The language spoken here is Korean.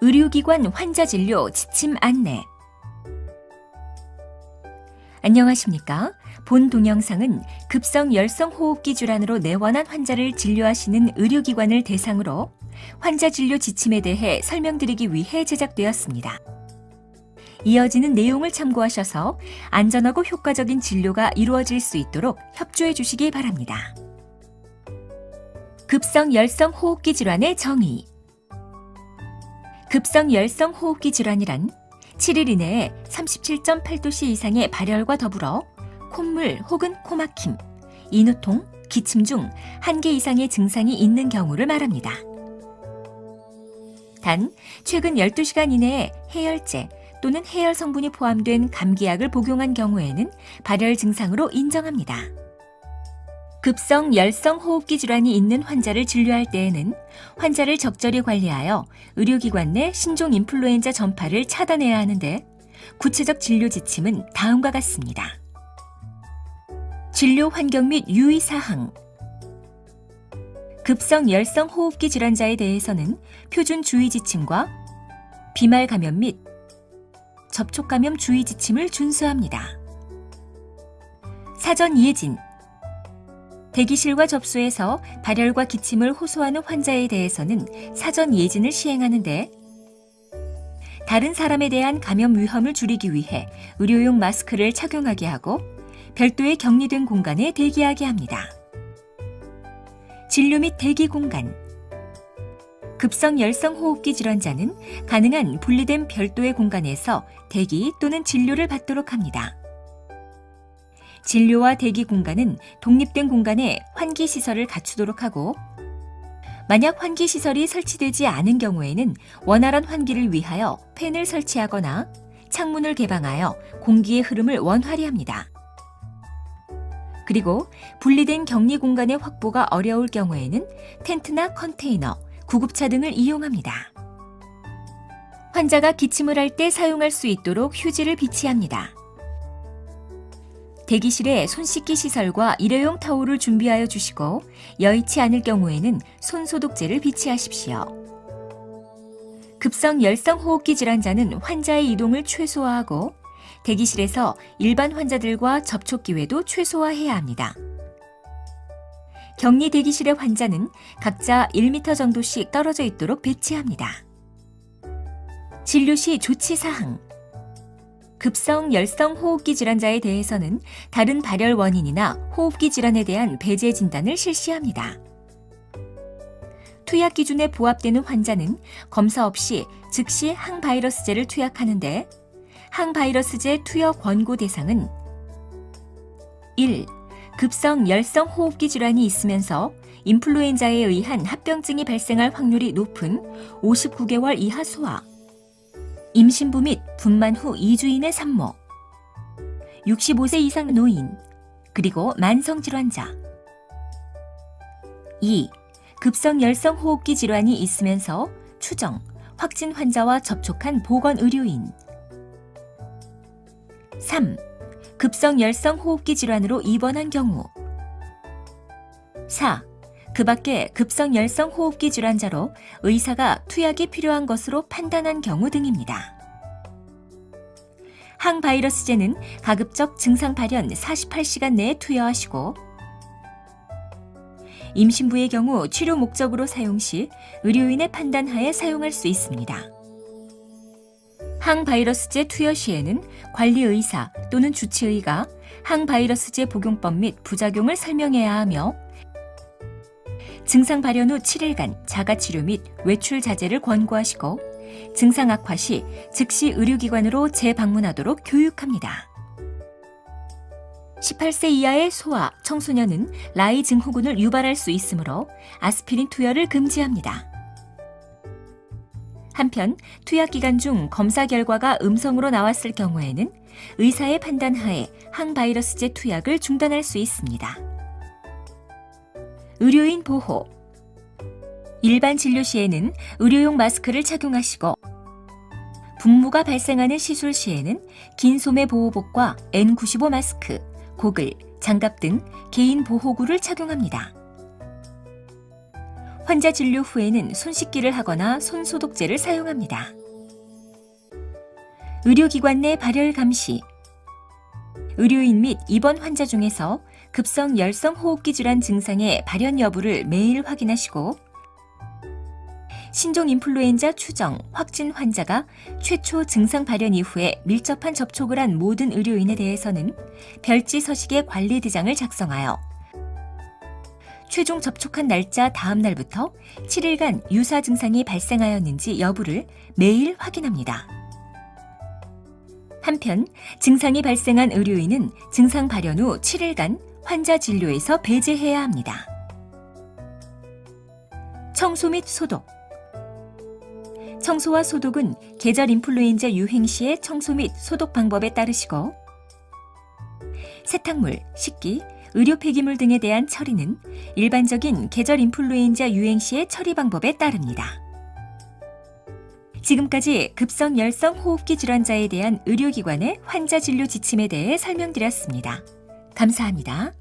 의료기관 환자 진료 지침 안내. 안녕하십니까? 본 동영상은 급성 열성 호흡기 질환으로 내원한 환자를 진료하시는 의료기관을 대상으로 환자 진료 지침에 대해 설명드리기 위해 제작되었습니다. 이어지는 내용을 참고하셔서 안전하고 효과적인 진료가 이루어질 수 있도록 협조해 주시기 바랍니다. 급성 열성 호흡기 질환의 정의 급성 열성 호흡기 질환이란 7일 이내에 37.8도씨 이상의 발열과 더불어 콧물 혹은 코막힘, 인후통, 기침 중 한 개 이상의 증상이 있는 경우를 말합니다. 단, 최근 12시간 이내에 해열제 또는 해열 성분이 포함된 감기약을 복용한 경우에는 발열 증상으로 인정합니다. 급성 열성 호흡기 질환이 있는 환자를 진료할 때에는 환자를 적절히 관리하여 의료기관 내 신종 인플루엔자 전파를 차단해야 하는데 구체적 진료 지침은 다음과 같습니다. 진료 환경 및 유의 사항 급성 열성 호흡기 질환자에 대해서는 표준 주의 지침과 비말 감염 및 접촉 감염 주의 지침을 준수합니다. 사전 예진 대기실과 접수해서 발열과 기침을 호소하는 환자에 대해서는 사전 예진을 시행하는데 다른 사람에 대한 감염 위험을 줄이기 위해 의료용 마스크를 착용하게 하고 별도의 격리된 공간에 대기하게 합니다. 진료 및 대기 공간 급성 열성 호흡기 질환자는 가능한 분리된 별도의 공간에서 대기 또는 진료를 받도록 합니다. 진료와 대기 공간은 독립된 공간에 환기 시설을 갖추도록 하고 만약 환기 시설이 설치되지 않은 경우에는 원활한 환기를 위하여 팬을 설치하거나 창문을 개방하여 공기의 흐름을 원활히 합니다. 그리고 분리된 격리 공간의 확보가 어려울 경우에는 텐트나 컨테이너, 구급차 등을 이용합니다. 환자가 기침을 할 때 사용할 수 있도록 휴지를 비치합니다. 대기실에 손 씻기 시설과 일회용 타올을 준비하여 주시고 여의치 않을 경우에는 손 소독제를 비치하십시오. 급성 열성 호흡기 질환자는 환자의 이동을 최소화하고 대기실에서 일반 환자들과 접촉 기회도 최소화해야 합니다. 격리 대기실의 환자는 각자 1m 정도씩 떨어져 있도록 배치합니다. 진료 시 조치 사항 급성 열성 호흡기 질환자에 대해서는 다른 발열 원인이나 호흡기 질환에 대한 배제 진단을 실시합니다. 투약 기준에 부합되는 환자는 검사 없이 즉시 항바이러스제를 투약하는데 항바이러스제 투여 권고 대상은 1. 급성 열성 호흡기 질환이 있으면서 인플루엔자에 의한 합병증이 발생할 확률이 높은 59개월 이하 소아 임신부 및 분만 후 2주 이내 산모, 65세 이상 노인, 그리고 만성 질환자. 2. 급성 열성 호흡기 질환이 있으면서 추정, 확진 환자와 접촉한 보건 의료인. 3. 급성 열성 호흡기 질환으로 입원한 경우. 4. 그 밖에 급성 열성 호흡기 질환자로 의사가 투약이 필요한 것으로 판단한 경우 등입니다. 항바이러스제는 가급적 증상 발현 48시간 내에 투여하시고 임신부의 경우 치료 목적으로 사용 시 의료인의 판단하에 사용할 수 있습니다. 항바이러스제 투여 시에는 관리의사 또는 주치의가 항바이러스제 복용법 및 부작용을 설명해야 하며 증상 발현 후 7일간 자가치료 및 외출 자제를 권고하시고 증상 악화 시 즉시 의료기관으로 재방문하도록 교육합니다. 18세 이하의 소아, 청소년은 라이 증후군을 유발할 수 있으므로 아스피린 투여를 금지합니다. 한편 투약 기간 중 검사 결과가 음성으로 나왔을 경우에는 의사의 판단 하에 항바이러스제 투약을 중단할 수 있습니다. 의료인 보호. 일반 진료 시에는 의료용 마스크를 착용하시고 분무가 발생하는 시술 시에는 긴 소매 보호복과 N95 마스크, 고글, 장갑 등 개인 보호구를 착용합니다. 환자 진료 후에는 손 씻기를 하거나 손 소독제를 사용합니다. 의료기관 내 발열 감시 의료인 및 입원 환자 중에서 급성 열성 호흡기 질환 증상의 발현 여부를 매일 확인하시고 신종 인플루엔자 추정 확진 환자가 최초 증상 발현 이후에 밀접한 접촉을 한 모든 의료인에 대해서는 별지 서식의 관리 대장을 작성하여 최종 접촉한 날짜 다음 날부터 7일간 유사 증상이 발생하였는지 여부를 매일 확인합니다. 한편 증상이 발생한 의료인은 증상 발현 후 7일간 환자 진료에서 배제해야 합니다. 청소 및 소독 청소와 소독은 계절 인플루엔자 유행 시의 청소 및 소독 방법에 따르시고 세탁물, 식기, 의료 폐기물 등에 대한 처리는 일반적인 계절 인플루엔자 유행 시의 처리 방법에 따릅니다. 지금까지 급성 열성 호흡기 질환자에 대한 의료기관의 환자 진료 지침에 대해 설명드렸습니다. 감사합니다.